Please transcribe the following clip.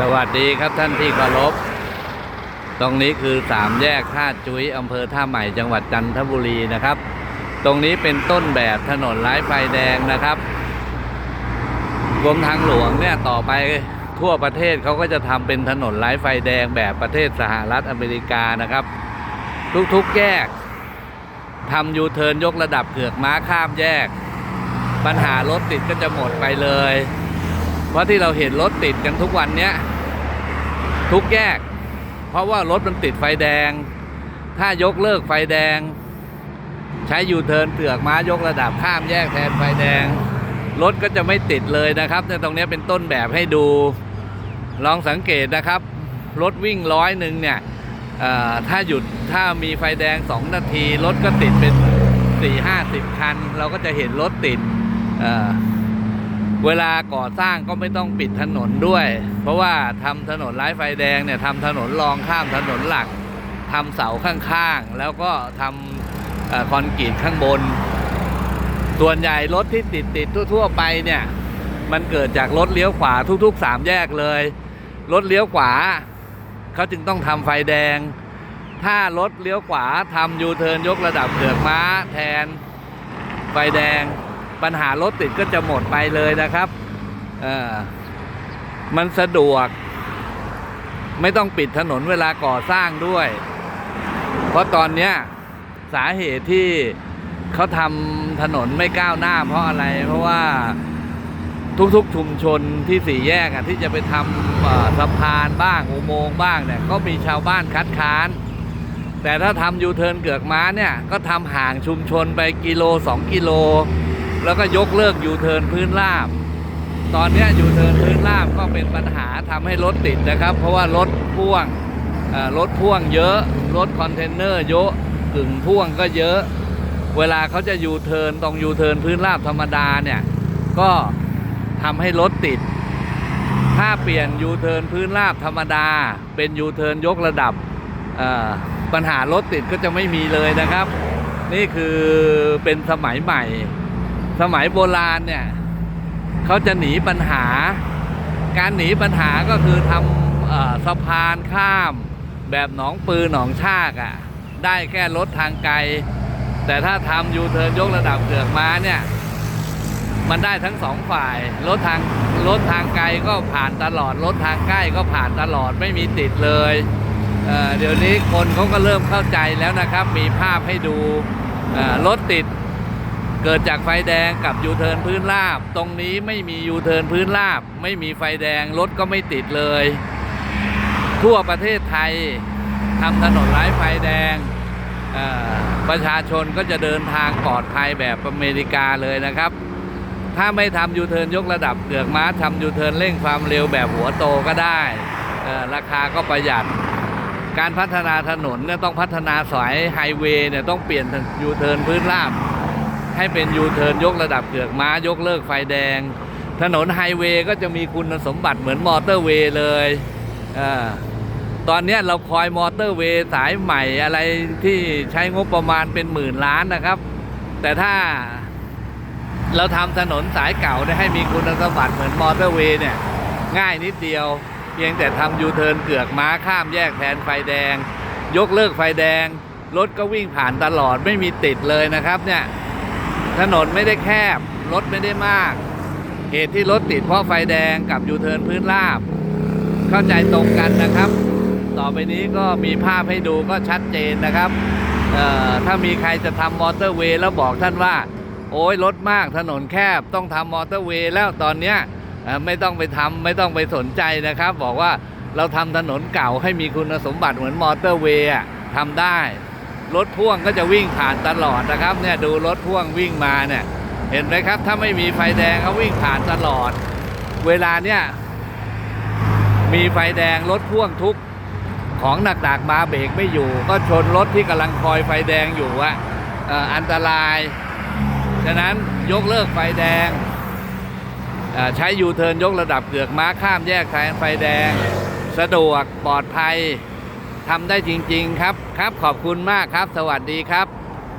สวัสดีครับท่านที่เคารพ ตรงนี้คือสามแยกท่าจุ้ยอำเภอท่าใหม่จังหวัดจันทบุรีนะครับ ตรงนี้เป็นต้นแบบถนนไร้ไฟแดงนะครับกรมทางหลวงเนี่ยต่อไปทั่วประเทศเขาก็จะทำเป็นถนนไร้ไฟแดงแบบประเทศสหรัฐอเมริกานะครับ ทุกๆแยกทำยูเทิร์นยกระดับเกือกม้าข้ามแยก ปัญหารถติดก็จะหมดไปเลย เพราะที่เราเห็นรถติดกันทุกวันเนี้ย ทุกแยก เพราะว่ารถมันติดไฟแดง ถ้ายกเลิกไฟแดง ใช้ยูเทิร์นเตือกม้ายกระดับข้ามแยกแทนไฟแดง รถก็จะไม่ติดเลยนะครับเนี่ตรงนี้เป็นต้นแบบให้ดู ลองสังเกตนะครับ รถวิ่งร้อยหนึ่งเนี่ยถ้าหยุดถ้ามีไฟแดง 2 นาที รถก็ติดเป็น 4 5 0 คัน เราก็จะเห็นรถติด เวลาก่อสร้างก็ไม่ต้องปิดถนนด้วย เพราะว่าทำถนนไร้ไฟแดงเนี่ยทำถนนรองข้ามถนนหลักทำเสาข้างๆ แล้วก็ทำคอนกรีตข้างบน ส่วนใหญ่รถที่ติดติดทั่ว ๆ ไปเนี่ย มันเกิดจากรถเลี้ยวขวาทุกๆ3แยกเลย รถเลี้ยวขวาเขาจึงต้องทำไฟแดง ถ้ารถเลี้ยวขวาทำยูเทิร์นยกระดับเกือกม้าแทนไฟแดง ปัญหารถติดก็จะหมดไปเลยนะครับมันสะดวก ไม่ต้องปิดถนนเวลาก่อสร้างด้วย เพราะตอนเนี้ยสาเหตุที่เขาทำถนนไม่ก้าวหน้า เพราะอะไรเพราะว่าทุกๆชุมชนที่สี่แยกอะที่จะไปทำสะพานบ้างอุโมงค์บ้างเนี่ยก็มีชาวบ้านคัดค้าน แต่ถ้าทำยูเทิร์นเกือกม้าเนี่ยก็ทำห่างชุมชนไปกิโล 2 กิโล แล้วก็ยกเลิกยูเทิร์นพื้นราบ ตอนนี้ยูเทิร์นพื้นราบก็เป็นปัญหาทำให้รถติดนะครับ เพราะว่ารถพ่วงรถพ่วงเยอะ รถคอนเทนเนอร์เยอะกึ่งพ่วงก็เยอะ เวลาเขาจะยูเทิร์นตรงยูเทิร์นพื้นราบธรรมดาเนี่ยก็ทำให้รถติด ถ้าเปลี่ยนยูเทิร์นพื้นราบธรรมดา เป็นยูเทิร์นยกระดับปัญหารถติดก็จะไม่มีเลยนะครับ นี่คือเป็นสมัยใหม่ สมัยโบราณเนี่ยเขาจะหนีปัญหา การหนีปัญหาก็คือทำอสะพานข้าม แบบหนองปืนหนองชากอะ่ะได้แค่รถทางไกล แต่ถ้าทำยูเทิร์นยกระดับเกือกม้าเนี่ย มันได้ทั้งสองฝ่ายรถทางรถทางไกลก็ผ่านตลอดรถทางใกล้ก็ผ่านตลอดไม่มีติดเลยเเดี๋ยวนี้คนเขาก็เริ่มเข้าใจแล้วนะครับ มีภาพให้ดูรถติด เกิดจากไฟแดงกับยูเทิร์นพื้นราบ ตรงนี้ไม่มียูเทิร์นพื้นราบ ไม่มีไฟแดงรถก็ไม่ติดเลย ทั่วประเทศไทยทำถนนไร้ไฟแดงประชาชนก็จะเดินทางปลอดภัยแบบอเมริกาเลยนะครับ ถ้าไม่ทำยูเทิร์นยกระดับเกือกม้าทำยูเทิร์นเร่งความเร็วแบบหัวโตก็ได้ราคาก็ประหยัด การพัฒนาถนนเนี่ยต้องพัฒนาสายไฮเวย์เนี่ยต้องเปลี่ยนยูเทิร์นพื้นราบ ให้เป็นยูเทิร์นยกระดับเกือกม้ายกเลิกไฟแดง ถนนไฮเวย์ก็จะมีคุณสมบัติเหมือนมอเตอร์เวย์เลยอตอนนี้เราคอยมอเตอร์เวย์สายใหม่อะไรที่ใช้งบประมาณเป็นหมื่นล้านนะครับ แต่ถ้าเราทำถนนสายเก่าได้ให้มีคุณสมบัติเหมือนมอเตอร์เวย์เนี่ยง่ายนิดเดียว เพียงแต่ทำยูเทิร์นเกือกม้าข้ามแยกแทนไฟแดง ยกเลิกไฟแดง รถก็วิ่งผ่านตลอดไม่มีติดเลยนะครับเนี่ย ถนนไม่ได้แคบ รถไม่ได้มาก เหตุที่รถติดเพราะไฟแดงกับยูเทิร์นพื้นราบ เข้าใจตรงกันนะครับ ต่อไปนี้ก็มีภาพให้ดูก็ชัดเจนนะครับ ถ้ามีใครจะทำมอเตอร์เวย์แล้วบอกท่านว่า โอ้ยรถมากถนนแคบต้องทำมอเตอร์เวย์แล้วตอนเนี้ยไม่ต้องไปทำไม่ต้องไปสนใจนะครับ บอกว่าเราทำถนนเก่าให้มีคุณสมบัติเหมือนมอเตอร์เวย์ทำได้ รถพ่วงก็จะวิ่งผ่านตลอดนะครับเนี่ยดูรถพ่วงวิ่งมาเนี่ยเห็นไหมครับถ้าไม่มีไฟแดงเขาวิ่งผ่านตลอด เวลาเนี่ยมีไฟแดงรถพ่วงทุกของหนักๆมาเบรกไม่อยู่ ก็ชนรถที่กำลังคอยไฟแดงอยู่อะอันตราย ฉะนั้นยกเลิกไฟแดงใช้ยูเทิร์นยกระดับเกือกม้าข้ามแยกแทนไฟแดง สะดวกปลอดภัย ทำได้จริง ๆ ครับ ครับขอบคุณมากครับ สวัสดีครับ